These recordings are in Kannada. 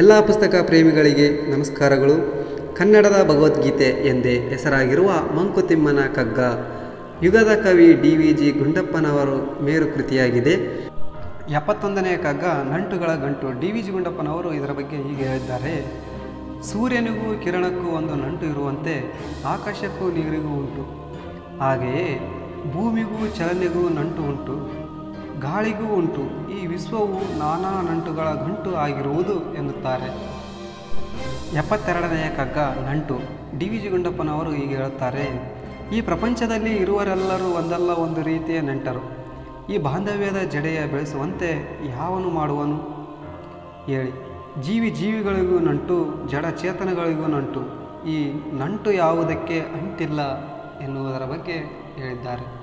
ಎಲ್ಲ ಪುಸ್ತಕ ಪ್ರೇಮಿಗಳಿಗೆ ನಮಸ್ಕಾರಗಳು. ಕನ್ನಡದ ಭಗವದ್ಗೀತೆ ಎಂದೇ ಹೆಸರಾಗಿರುವ ಮಂಕುತಿಮ್ಮನ ಕಗ್ಗ ಯುಗದ ಕವಿ ಡಿ ವಿ ಜಿ ಗುಂಡಪ್ಪನವರು ಮೇರು ಕೃತಿಯಾಗಿದೆ ಎಪ್ಪತ್ತೊಂದನೆಯ ಕಗ್ಗ ನಂಟುಗಳ ಗಂಟು ಡಿ ವಿ ಜಿ ಗುಂಡಪ್ಪನವರು ಇದರ ಬಗ್ಗೆ ಹೀಗೆ ಹೇಳಿದ್ದಾರೆ. ಸೂರ್ಯನಿಗೂ ಕಿರಣಕ್ಕೂ ಒಂದು ನಂಟು ಇರುವಂತೆ ಆಕಾಶಕ್ಕೂ ನೀರಿಗೂ ಉಂಟು. ಹಾಗೆಯೇ ಭೂಮಿಗೂ ಚಲನೆಗೂ ನಂಟು ಉಂಟು. ಗಾಳಿಗೂ ಉಂಟು. ಈ ವಿಶ್ವವು ನಾನಾ ನಂಟುಗಳ ಗಂಟು ಆಗಿರುವುದು ಎನ್ನುತ್ತಾರೆ. ಎಪ್ಪತ್ತೆರಡನೆಯ ಕಗ್ಗ ನಂಟು. ಡಿ ವಿ ಜಿ ಗುಂಡಪ್ಪನವರು ಹೀಗೆ ಹೇಳುತ್ತಾರೆ. ಈ ಪ್ರಪಂಚದಲ್ಲಿ ಇರುವರೆಲ್ಲರೂ ಒಂದಲ್ಲ ಒಂದು ರೀತಿಯ ನಂಟರು. ಈ ಬಾಂಧವ್ಯದ ಜಡೆಯ ಬೆಳೆಸುವಂತೆ ಯಾವನು ಮಾಡುವನು? ಹೇಳಿ ಜೀವಿ ಜೀವಿಗಳಿಗೂ ನಂಟು, ಜಡ ಚೇತನಗಳಿಗೂ ನಂಟು. ಈ ನಂಟು ಯಾವುದಕ್ಕೆ ಅಂಟಿಲ್ಲ ಎನ್ನುವುದರ ಬಗ್ಗೆ ಹೇಳಿದ್ದಾರೆ.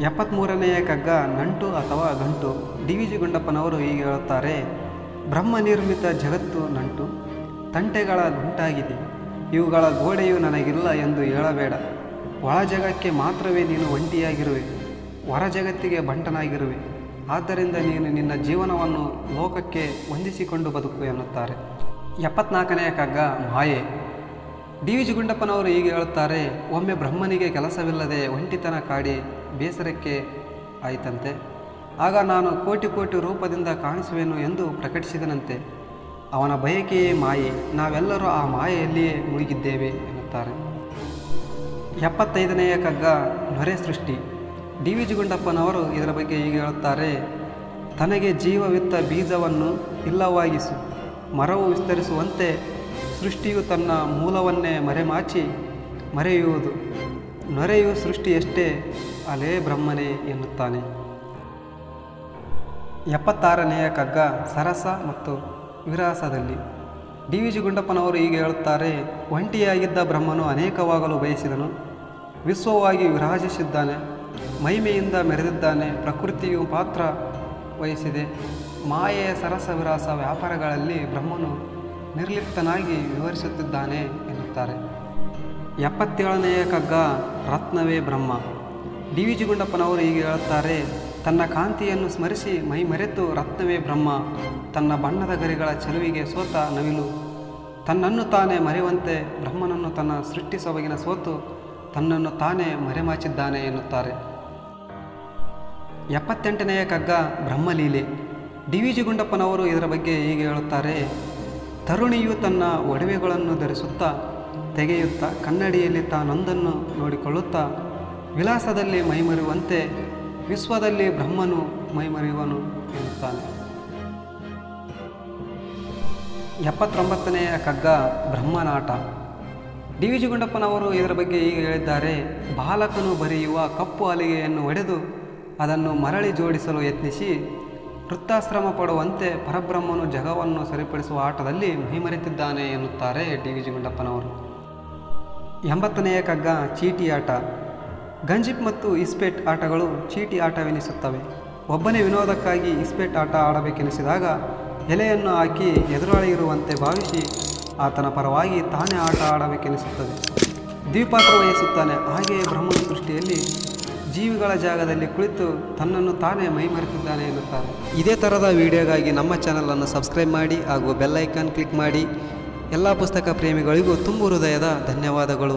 ಎಪ್ಪತ್ತ್ಮೂರನೆಯ ಕಗ್ಗ ನಂಟು ಅಥವಾ ಗಂಟು? ಡಿ ವಿ ಜಿ ಗುಂಡಪ್ಪನವರು ಹೀಗೆ ಹೇಳುತ್ತಾರೆ ಬ್ರಹ್ಮ ನಿರ್ಮಿತ ಜಗತ್ತು ನಂಟು, ತಂಟೆಗಳ ಗುಂಟಾಗಿದೆ, ಇವುಗಳ ಗೋಡೆಯು ನನಗಿಲ್ಲ ಎಂದು ಹೇಳಬೇಡ. ಒಳ ಜಗಕ್ಕೆ ಮಾತ್ರವೇ ನೀನು ಒಂಟಿಯಾಗಿರುವೆ, ಹೊರ ಜಗತ್ತಿಗೆ ಬಂಟನಾಗಿರುವೆ. ಆದ್ದರಿಂದ ನೀನು ನಿನ್ನ ಜೀವನವನ್ನು ಲೋಕಕ್ಕೆ ಹೊಂದಿಸಿಕೊಂಡು ಬದುಕು ಎನ್ನುತ್ತಾರೆ. ಎಪ್ಪತ್ನಾಲ್ಕನೆಯ ಕಗ್ಗ ಮಾಯೆ. ಡಿ ವಿ ಜಿ ಗುಂಡಪ್ಪನವರು ಹೀಗೆ ಹೇಳುತ್ತಾರೆ, ಒಮ್ಮೆ ಬ್ರಹ್ಮನಿಗೆ ಕೆಲಸವಿಲ್ಲದೆ ಒಂಟಿತನ ಕಾಡಿ ಬೇಸರಕ್ಕೆ ಆಯಿತಂತೆ. ಆಗ ನಾನು ಕೋಟಿ ಕೋಟಿ ರೂಪದಿಂದ ಕಾಣಿಸುವೆನು ಎಂದು ಪ್ರಕಟಿಸಿದನಂತೆ. ಅವನ ಬಯಕೆಯೇ ಮಾಯೆ, ನಾವೆಲ್ಲರೂ ಆ ಮಾಯೆಯಲ್ಲಿಯೇ ಮುಳುಗಿದ್ದೇವೆ ಎನ್ನುತ್ತಾರೆ. ಎಪ್ಪತ್ತೈದನೆಯ ಕಗ್ಗ ನೊರೆ ಸೃಷ್ಟಿ. ಡಿ ವಿ ಜಿ ಗುಂಡಪ್ಪನವರು ಇದರ ಬಗ್ಗೆ ಹೀಗೆ ಹೇಳುತ್ತಾರೆ, ತನಗೆ ಜೀವವಿತ್ತ ಬೀಜವನ್ನು ಇಲ್ಲವಾಗಿಸು, ಮರವು ವಿಸ್ತರಿಸುವಂತೆ ಸೃಷ್ಟಿಯು ತನ್ನ ಮೂಲವನ್ನೇ ಮರೆಮಾಚಿ ಮರೆಯುವುದು. ನೊರೆಯು ಸೃಷ್ಟಿಯಷ್ಟೇ ಅಲೇ ಬ್ರಹ್ಮನೇ ಎನ್ನುತ್ತಾನೆ. ಎಪ್ಪತ್ತಾರನೆಯ ಕಗ್ಗ ಸರಸ ಮತ್ತು ವಿರಾಸದಲ್ಲಿ. ಡಿ ವಿ ಜಿ ಗುಂಡಪ್ಪನವರು ಹೀಗೆ ಹೇಳುತ್ತಾರೆ, ಒಂಟಿಯಾಗಿದ್ದ ಬ್ರಹ್ಮನು ಅನೇಕವಾಗಲು ಬಯಸಿದನು. ವಿಶ್ವವಾಗಿ ವಿರಾಜಿಸಿದ್ದಾನೆ. ಮಹಿಮೆಯಿಂದ ಮೆರೆದಿದ್ದಾನೆ. ಪ್ರಕೃತಿಯು ಪಾತ್ರ ವಹಿಸಿದೆ. ಮಾಯೆಯ ಸರಸ ವಿರಾಸ ವ್ಯಾಪಾರಗಳಲ್ಲಿ ಬ್ರಹ್ಮನು ನಿರ್ಲಿಪ್ತನಾಗಿ ವಿವರಿಸುತ್ತಿದ್ದಾನೆ ಎನ್ನುತ್ತಾರೆ. ಎಪ್ಪತ್ತೇಳನೆಯ ಕಗ್ಗ ರತ್ನವೇ ಬ್ರಹ್ಮ. ಡಿ ವಿ ಜಿ ಗುಂಡಪ್ಪನವರು ಹೀಗೆ ಹೇಳುತ್ತಾರೆ, ತನ್ನ ಕಾಂತಿಯನ್ನು ಸ್ಮರಿಸಿ ಮೈ ಮರೆತು ರತ್ನವೇ ಬ್ರಹ್ಮ. ತನ್ನ ಬಣ್ಣದ ಗರಿಗಳ ಚೆಲುವಿಗೆ ಸೋತ ನವಿಲು. ತನ್ನನ್ನು ತಾನೇ ಮರೆಯುವಂತೆ ಬ್ರಹ್ಮನನ್ನು ತನ್ನ ಸೃಷ್ಟಿ ಸೊಬಗಿನ ಸೋತು ತನ್ನನ್ನು ತಾನೇ ಮರೆಮಾಚಿದ್ದಾನೆ ಎನ್ನುತ್ತಾರೆ. ಎಪ್ಪತ್ತೆಂಟನೆಯ ಕಗ್ಗ ಬ್ರಹ್ಮಲೀಲೆ. ಡಿ ವಿ ಜಿ ಗುಂಡಪ್ಪನವರು ಇದರ ಬಗ್ಗೆ ಹೀಗೆ ಹೇಳುತ್ತಾರೆ ತರುಣಿಯು ತನ್ನ ಒಡವೆಗಳನ್ನು ಧರಿಸುತ್ತಾ ತೆಗೆಯುತ್ತಾ ಕನ್ನಡಿಯಲ್ಲಿ ತಾನೊಂದನ್ನು ನೋಡಿಕೊಳ್ಳುತ್ತಾ ವಿಲಾಸದಲ್ಲಿ ಮೈಮರೆಯುವಂತೆ ವಿಶ್ವದಲ್ಲಿ ಬ್ರಹ್ಮನು ಮೈಮರೆಯುವನು ಎನ್ನುತ್ತಾನೆ. ಎಪ್ಪತ್ತೊಂಬತ್ತನೆಯ ಕಗ್ಗ ಬ್ರಹ್ಮನಾಟ. ಡಿ ವಿ ಜಿ ಗುಂಡಪ್ಪನವರು ಇದರ ಬಗ್ಗೆ ಹೀಗೆ ಹೇಳಿದ್ದಾರೆ, ಬಾಲಕನು ಬರೆಯುವ ಕಪ್ಪು ಅಲಿಗೆಯನ್ನು ಒಡೆದು ಅದನ್ನು ಮರಳಿ ಜೋಡಿಸಲು ಯತ್ನಿಸಿ ವೃತ್ತಾಶ್ರಮ ಪಡುವಂತೆ ಪರಬ್ರಹ್ಮನು ಜಗವನ್ನು ಸರಿಪಡಿಸುವ ಆಟದಲ್ಲಿ ಮಹಿಮರೆತಿದ್ದಾನೆ ಎನ್ನುತ್ತಾರೆ ಡಿ ವಿ ಜಿ ಗುಂಡಪ್ಪನವರು ಎಂಬತ್ತನೆಯ ಕಗ್ಗ ಚೀಟಿ ಆಟ. ಗಂಜಿಪ್ ಮತ್ತು ಇಸ್ಪೇಟ್ ಆಟಗಳು ಚೀಟಿ ಆಟವೆನಿಸುತ್ತವೆ. ಒಬ್ಬನೇ ವಿನೋದಕ್ಕಾಗಿ ಇಸ್ಪೇಟ್ ಆಟ ಆಡಬೇಕೆನಿಸಿದಾಗ ಎಲೆಯನ್ನು ಹಾಕಿ ಎದುರಾಳಿ ಇರುವಂತೆ ಭಾವಿಸಿ ಆತನ ಪರವಾಗಿ ತಾನೇ ಆಟ ಆಡಬೇಕೆನಿಸುತ್ತದೆ. ದ್ವಿಪಾತ್ರ ವಹಿಸುತ್ತಾನೆ. ಹಾಗೆಯೇ ಬ್ರಹ್ಮನ ಸೃಷ್ಟಿಯಲ್ಲಿ ಜೀವಿಗಳ ಜಾಗದಲ್ಲಿ ಕುಳಿತು ತನ್ನನ್ನು ತಾನೇ ಮೈಮರೆತಿದ್ದಾನೆ ಎನ್ನುತ್ತಾರೆ. ಇದೇ ಥರದ ವಿಡಿಯೋಗಾಗಿ ನಮ್ಮ ಚಾನಲನ್ನು ಸಬ್ಸ್ಕ್ರೈಬ್ ಮಾಡಿ ಹಾಗೂ ಬೆಲ್ಲೈಕಾನ್ ಕ್ಲಿಕ್ ಮಾಡಿ. ಎಲ್ಲ ಪುಸ್ತಕ ಪ್ರೇಮಿಗಳಿಗೂ ತುಂಬು ಹೃದಯದ ಧನ್ಯವಾದಗಳು.